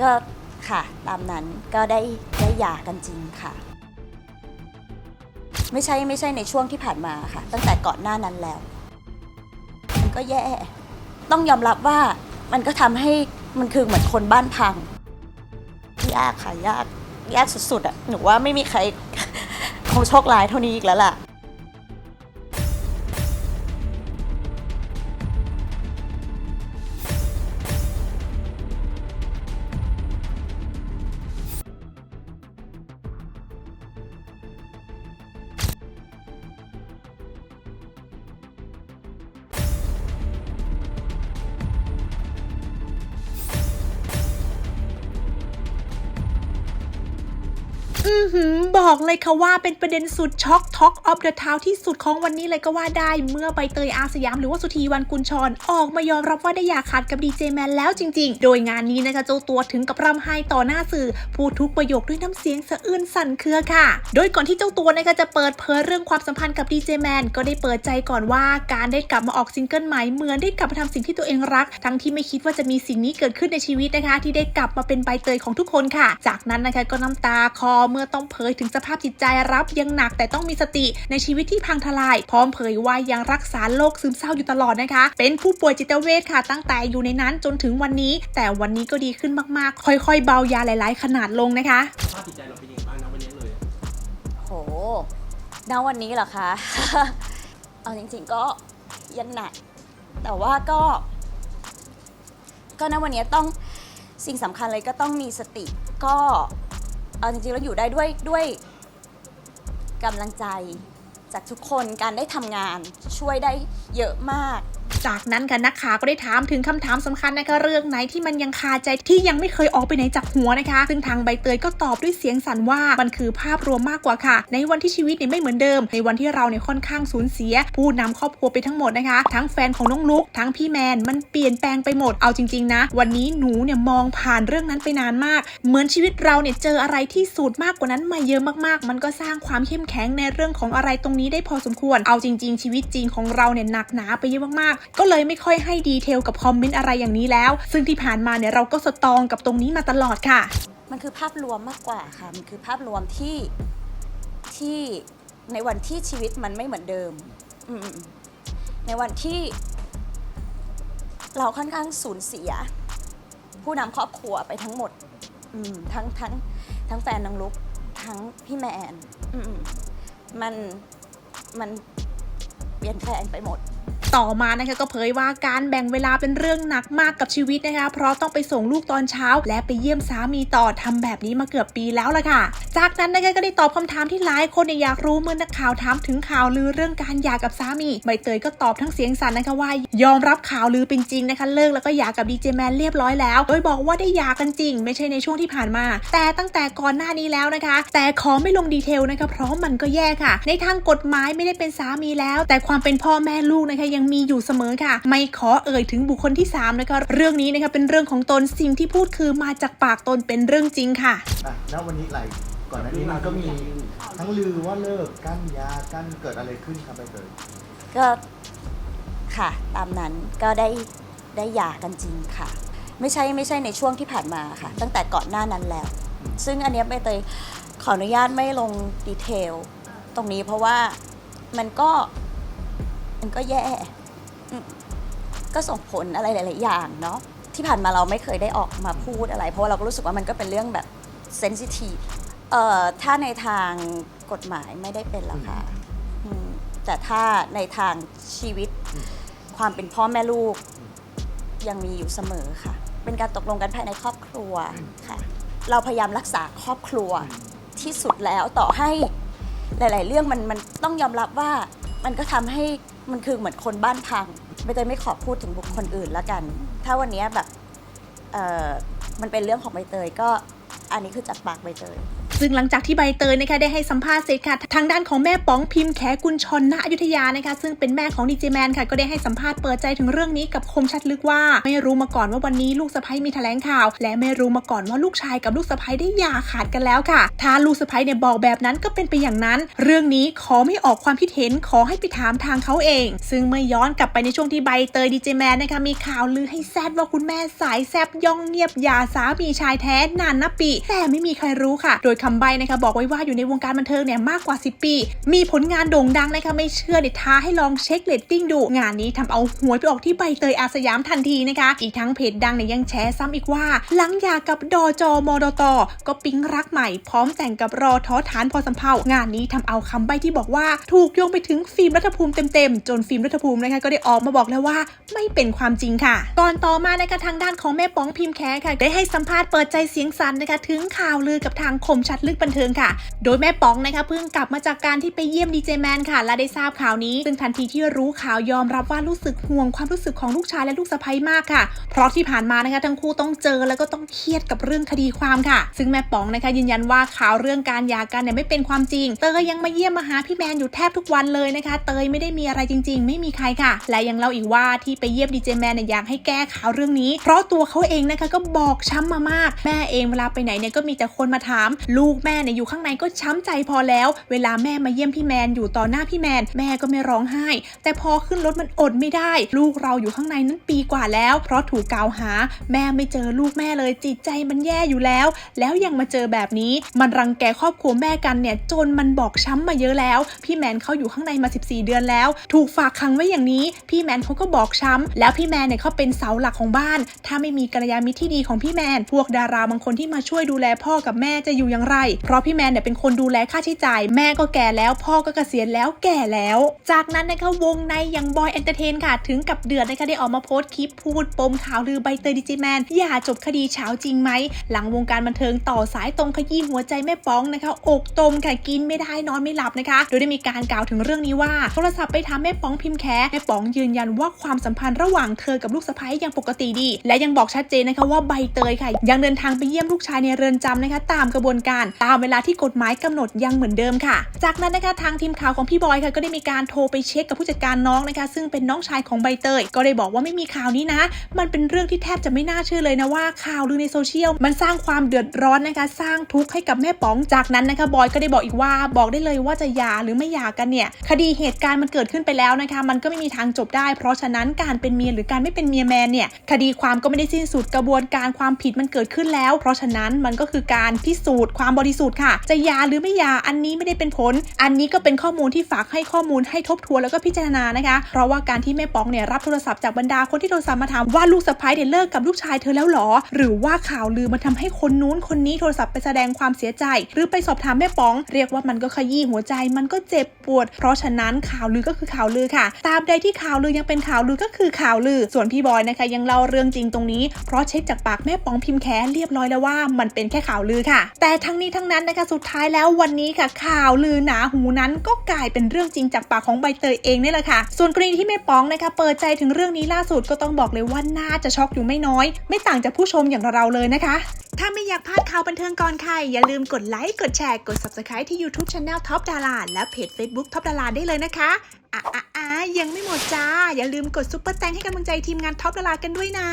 ก็ค่ะตามนั้นก็ได้ได้หย่ากันจริงค่ะ ไม่ใช่ไม่ใช่ในช่วงที่ผ่านมาค่ะ ตั้งแต่ก่อนหน้านั้นแล้ว มันก็แย่ ต้องยอมรับว่ามันก็ทำให้มันคือเหมือนคนบ้านพังยากค่ะยากยากสุดๆอะหนูว่าไม่มีใครคงโชคร้ายเท่านี้อีกแล้วล่ะ บอกเลยค่ะว่าเป็นประเด็นสุดช็อกท็อกออฟเดอะทาวที่สุดของวันนี้เลยก็ว่าได้เมื่อใบเตยอาสยามหรือว่าสุธีวันกุลชรออกมายอมรับว่าได้อย่าขาดกับดีเจแมนแล้วจริงๆ โดยงานนี้นะคะเจ้าตัวถึงกับร่ำไห้ต่อหน้าสื่อ พูดทุกประโยคด้วยน้ำเสียงสะอื้นสั่นเครือค่ะ โดยก่อนที่เจ้าตัวนะคะจะเปิดเผยเรื่องความสัมพันธ์กับดีเจแมนก็ได้เปิดใจก่อนว่าการได้กลับมาออกซิงเกิลใหม่เหมือนได้กลับมาทำสิ่งที่ตัวเองรัก ทั้งที่ไม่คิดว่าจะมีสิ่งนี้เกิดขึ้นในชีวิตนะคะ ที่ได้กลับมาเป็นใบเตยของทุกคนค่ะ จากนั้นนะคะก็น้ำตาคอเมื่อต้องเผยถึงสภาพจิตใจรับยังหนักแต่ต้องมีสติในชีวิตที่พังทลาย พร้อมเผยว่ายังรักษาโรคซึมเศร้าอยู่ตลอดนะคะ เป็นผู้ป่วยจิตเวชค่ะ ตั้งแต่อยู่ในนั้นจนถึงวันนี้ แต่วันนี้ก็ดีขึ้นมากๆ ค่อยๆ เบายาหลาย ๆ ขนาดลงนะคะสภาพจิตใจเราเป็นยังไงบ้างนะวันนี้เลยโหณวันนี้เหรอคะเอาจริงๆก็ยังหนัก แต่ว่าก็ ก็ณวันนี้ต้องสิ่งสำคัญเลยก็ต้องมีสติก็ เอาจริงๆเราอยู่ได้ด้วยด้วยกำลังใจจากทุกคนการได้ทำงานช่วยได้เยอะมาก จากนั้นค่ะนักข่าวก็ได้ถามถึงคำถามสำคัญนะคะเรื่องไหนที่มันยังคาใจที่ยังไม่เคยออกไปไหนจากหัวนะคะ ซึ่งทางใบเตยก็ตอบด้วยเสียงสั่นว่ามันคือภาพรวมมากกว่าค่ะ ในวันที่ชีวิตเนี่ยไม่เหมือนเดิม ในวันที่เราเนี่ยค่อนข้างสูญเสีย ผู้นำครอบครัวไปทั้งหมดนะคะ ทั้งแฟนของน้องลุกทั้งพี่แมนมันเปลี่ยนแปลงไปหมดเอาจริงๆนะ วันนี้หนูเนี่ยมองผ่านเรื่องนั้นไปนานมาก เหมือนชีวิตเราเนี่ยเจออะไรที่สูตรมากกว่านั้นมาเยอะมากๆ มันก็สร้างความเข้มแข็งในเรื่องของอะไรตรงนี้ได้พอสมควร เอาจริง ๆ ชีวิตจริงของเราเนี่ยหนักหนาไปเยอะมากๆก็เลยไม่ค่อยให้ดีเทลกับคอมเมนต์อะไรอย่างนี้แล้ว ซึ่งที่ผ่านมาเนี่ยเราก็สตองกับตรงนี้มาตลอดค่ะ มันคือภาพรวมมากกว่าค่ะ มันคือภาพรวมที่ที่ในวันที่ชีวิตมันไม่เหมือนเดิม ในวันที่ เราค่อนข้างสูญเสีย ผู้นำครอบครัวไปทั้งหมดมทั้งทั้งทั้งแฟนน้องลุกทั้งพี่แมนมมันมันเปลี่ยนแปลงไปหมด ต่อมานะคะก็เผยว่าการแบ่งเวลาเป็นเรื่องหนักมากกับชีวิตนะคะ เพราะต้องไปส่งลูกตอนเช้า และไปเยี่ยมสามีต่อทำแบบนี้มาเกือบปีแล้วล่ะค่ะ จากนั้นนะคะก็ได้ตอบคำถามที่หลายคนเนี่ยอยากรู้เมื่อนักข่าวถามถึงข่าวลือเรื่องการหย่ากับสามีใบเตยก็ตอบทั้งเสียงสั่นนะคะว่ายอมรับข่าวลือเป็นจริงนะคะเลิกแล้วก็หย่ากับดีเจแมนเรียบร้อยแล้ว โดยบอกว่าได้หย่ากันจริง ไม่ใช่ในช่วงที่ผ่านมา แต่ตั้งแต่ก่อนหน้านี้แล้วนะคะ แต่ขอไม่ลงดีเทลนะคะเพราะมันก็แย่ค่ะ ในทางกฎหมายไม่ได้เป็นสามีแล้ว แต่ความเป็นพ่อแม่ลูกนะคะยังมีอยู่เสมอค่ะ ไม่ขอเอ่ยถึงบุคคลที่สามนะคะเรื่องนี้นะคะเป็นเรื่องของตนสิ่งที่พูดคือมาจากปากตนเป็นเรื่องจริงค่ะอะแล้ววันนี้ไหลก่อนหน้านี้มันก็มีทั้งลือว่าเลิกกั้นยากั้นเกิดอะไรขึ้นครับใบเตยก็ค่ะ ตามนั้นก็ได้ได้หย่ากันจริงค่ะ ไม่ใช่ไม่ใช่ในช่วงที่ผ่านมาค่ะ ตั้งแต่ก่อนหน้านั้นแล้ว ซึ่งอันเนี้ยใบเตยขออนุญาตไม่ลงดีเทลตรงนี้เพราะว่ามันก็ มันก็แย่อืมก็ส่งผลอะไรหลาย ๆ อย่างเนาะที่ผ่านมาเราไม่เคยได้ออกมาพูดอะไร เพราะว่าเราก็รู้สึกว่ามันก็เป็นเรื่องแบบเซนซิทีฟเอ่อถ้าในทางกฎหมายไม่ได้เป็นแล้วค่ะอืมแต่ถ้าในทางชีวิตอืมความเป็นพ่อแม่ลูกยังมีอยู่เสมอค่ะ เป็นการตกลงกันภายในครอบครัวค่ะ เราพยายามรักษาครอบครัวที่สุดแล้วต่อให้หลาย ๆ เรื่องมันมันต้องยอมรับว่ามันก็ทำให้ มันคือเหมือนคนบ้านพังใบเตยไม่ขอพูดถึงบุคคลอื่นแล้วกัน ถ้าวันนี้แบบเออมันเป็นเรื่องของใบเตยก็อันนี้คือจากปากใบเตย ซึ่งหลังจากที่ใบเตยนะคะได้ให้สัมภาษณ์เสร็จค่ะ ทางด้านของแม่ป๋องพิมพ์แขกุลชนณอยุธยานะคะ ซึ่งเป็นแม่ของดีเจแมนค่ะ ก็ได้ให้สัมภาษณ์เปิดใจถึงเรื่องนี้กับคมชัดลึกว่า ไม่รู้มาก่อนว่าวันนี้ลูกสะใภ้มีแถลงข่าว และไม่รู้มาก่อนว่าลูกชายกับลูกสะใภ้ได้หย่าขาดกันแล้วค่ะ ถ้าลูกสะใภ้เนี่ยบอกแบบนั้นก็เป็นไปอย่างนั้น เรื่องนี้ขอไม่ออกความคิดเห็นขอให้ไปถามทางเขาเอง ซึ่งเมื่อย้อนกลับไปในช่วงที่ใบเตยดีเจแมนนะคะมีข่าวลือให้แซดว่าคุณแม่สายแซบย่องเงียบหย่าสามีชายแท้นานนับปีแต่ไม่มีใครรู้ค่ะ โดยคำใบนะคะบอกไว้ว่าอยู่ในวงการบันเทิงเนี่ยมากกว่า 10 ปี มีผลงานโด่งดังนะคะไม่เชื่อเด็ดท้าให้ลองเช็คเรตติ้งดู งานนี้ทำเอาหวยไปออกที่ใบเตยอาสยามทันทีนะคะอีกทั้งเพจดังเนี่ยยังแชร์ซ้ำอีกว่า หลังหย่ากับดอจอมอดตก็ปิ๊งรักใหม่ พร้อมแต่งกับรอท้อฐานพอสำเพางานนี้ทำเอาคำใบที่บอกว่าถูกโยงไปถึงฟิล์มรัฐภูมิเต็มๆจนฟิล์มรัฐภูมินะคะก็ได้ออกมาบอกแล้วว่าไม่เป็นความจริงค่ะก่อนต่อมานะคะทางด้านของแม่ป๋องพิมพ์แคค่ะได้ให้สัมภาษณ์เปิดใจเสียงสันนะคะถึงข่าวลือกับทางคมชัดลึกบันเทิงค่ะ โดยแม่ป๋องนะคะเพิ่งกลับมาจากการที่ไปเยี่ยมดีเจแมนค่ะ และได้ทราบข่าวนี้ ซึ่งทันทีที่รู้ข่าวยอมรับว่ารู้สึกห่วงความรู้สึกของลูกชายและลูกสะใภ้มากค่ะ เพราะที่ผ่านมานะคะทั้งคู่ต้องเจอแล้วก็ต้องเครียดกับเรื่องคดีความค่ะ ซึ่งแม่ป๋องนะคะยืนยันว่าข่าวเรื่องการหย่ากันเนี่ยไม่เป็นความจริง เตยยังมาเยี่ยมมาหาพี่แมนอยู่แทบทุกวันเลยนะคะ เตยไม่ได้มีอะไรจริง ๆ ไม่มีใครค่ะ และยังเล่าอีกว่าที่ไปเยี่ยมดีเจแมนเนี่ยอยากให้แก้ข่าวเรื่องนี้ เพราะตัวเขาเองนะคะก็บอกช้ำมามาก แม่เองเวลาไปไหนเนี่ยก็มีแต่คนมาถามลููกแม่เนี่ยอยู่ข้างในก็ช้ำใจพอแล้ว เวลาแม่มาเยี่ยมพี่แมนอยู่ต่อหน้าพี่แมน แม่ก็ไม่ร้องไห้ แต่พอขึ้นรถมันอดไม่ได้ ลูกเราอยู่ข้างในนั้นปีกว่าแล้ว เพราะถูกกล่าวหา แม่ไม่เจอลูกแม่เลยจิตใจมันแย่อยู่แล้ว แล้วยังมาเจอแบบนี้ มันรังแกครอบครัวแม่กันเนี่ยจนมันบอกช้ำมาเยอะแล้ว พี่แมนเขาอยู่ข้างในมา 14 เดือนแล้ว ถูกฝากขังไว้อย่างนี้ พี่แมนเขาก็บอกช้ำแล้วพี่แมนเนี่ยเขาเป็นเสาหลักของบ้าน ถ้าไม่มีกัลยาณมิตรที่ดีของพี่แมน พวกดาราบางคนที่มาช่วยดูแลพ่อกับแม่จะอยู่อย่างไรเพราะพี่แมนเนี่ยเป็นคนดูแลค่าใช้จ่าย แม่ก็แก่แล้ว พ่อก็เกษียณแล้วแก่แล้ว จากนั้นนะคะวงในย่างบอยเอนเตอร์เทนค่ะ ถึงกับเดือดนะคะได้ออกมาโพสต์คลิปพูดปมข่าวลือใบเตยดิจิแมนอย่าจบคดีเช้าจริงไหม หลังวงการบันเทิงต่อสายตรงขยี้หัวใจแม่ป้องนะคะ อกตมค่ะกินไม่ได้นอนไม่หลับนะคะ โดยได้มีการกล่าวถึงเรื่องนี้ว่าโทรศัพท์ไปถามแม่ป้องพิมพ์แคแม่ป้องยืนยันว่าความสัมพันธ์ระหว่างเธอกับลูกสะใภ้ยังปกติดี และยังบอกชัดเจนนะคะว่าใบเตยค่ะ ยังเดินทางไปเยี่ยมลูกชายในเรือนจำนะคะ ตามกระบวนการตามเวลาที่กฎหมายกำหนดยังเหมือนเดิมค่ะ จากนั้นนะคะทางทีมข่าวของพี่บอยค่ะก็ได้มีการโทรไปเช็คกับผู้จัดการน้องนะคะ ซึ่งเป็นน้องชายของใบเตย ก็ได้บอกว่าไม่มีข่าวนี้นะ มันเป็นเรื่องที่แทบจะไม่น่าเชื่อเลยนะว่าข่าวลือในโซเชียลมันสร้างความเดือดร้อนนะคะ สร้างทุกข์ให้กับแม่ป๋อง จากนั้นนะคะบอยก็ได้บอกอีกว่าบอกได้เลยว่าจะหย่าหรือไม่หย่ากันเนี่ยคดีเหตุการณ์มันเกิดขึ้นไปแล้วนะคะ มันก็ไม่มีทางจบได้ เพราะฉะนั้นการเป็นเมียหรือการไม่เป็นเมียแมนเนี่ยคดีความก็ไม่ได้สิ้นสุดกระบวนการความผิดมันเกิดขึ้นแล้ว เพราะฉะนั้นมันก็คือการพิสูจน์ความบริสุทธิ์ค่ะ จะยาหรือไม่ยาอันนี้ไม่ได้เป็นผล อันนี้ก็เป็นข้อมูลที่ฝากให้ข้อมูลให้ทบทวนแล้วก็พิจารณานะคะ เพราะว่าการที่แม่ปองเนี่ยรับโทรศัพท์จากบรรดาคนที่โทรศัพท์มาถามว่าลูกสะใภ้เนี่ยเลิกกับลูกชายเธอแล้วหรอ หรือว่าข่าวลือมันทำให้คนนู้นคนนี้โทรศัพท์ไปแสดงความเสียใจ หรือไปสอบถามแม่ปอง เรียกว่ามันก็ขยี้หัวใจ มันก็เจ็บปวด เพราะฉะนั้นข่าวลือก็คือข่าวลือค่ะตาบใดที่ข่าวลือยังเป็นข่าวลือก็คือข่าวลือ ส่วนพี่บอยนะคะยังเล่าเรื่องจริงตรงนี้ เพราะเช็คจากปากแม่ปองพิมพ์แคเรียบร้อยแล้วว่ามันเป็นแค่ข่าวลือค่ะ แต่ทั้งนี้ทั้งนั้นนะคะ สุดท้ายแล้ววันนี้ค่ะ ข่าวลือหนาหูนั้นก็กลายเป็นเรื่องจริงจากปากของใบเตยเองนี่แหละค่ะ ส่วนกรณีที่แม่ป๋องนะคะ เปิดใจถึงเรื่องนี้ล่าสุดก็ต้องบอกเลยว่าน่าจะช็อกอยู่ไม่น้อย ไม่ต่างจากผู้ชมอย่างเราเลยนะคะ ถ้าไม่อยากพลาดข่าวบันเทิงก่อนใครอย่าลืมกดไลค์กดแชร์กด subscribe ที่ YouTube Channel Top Dara และเพจ Facebook Top Dara ได้เลยนะคะอะอะอะยังไม่หมดจ้า อย่าลืมกดซุปเปอร์แตงให้กำลังใจทีมงาน Top Dara กันด้วยนะ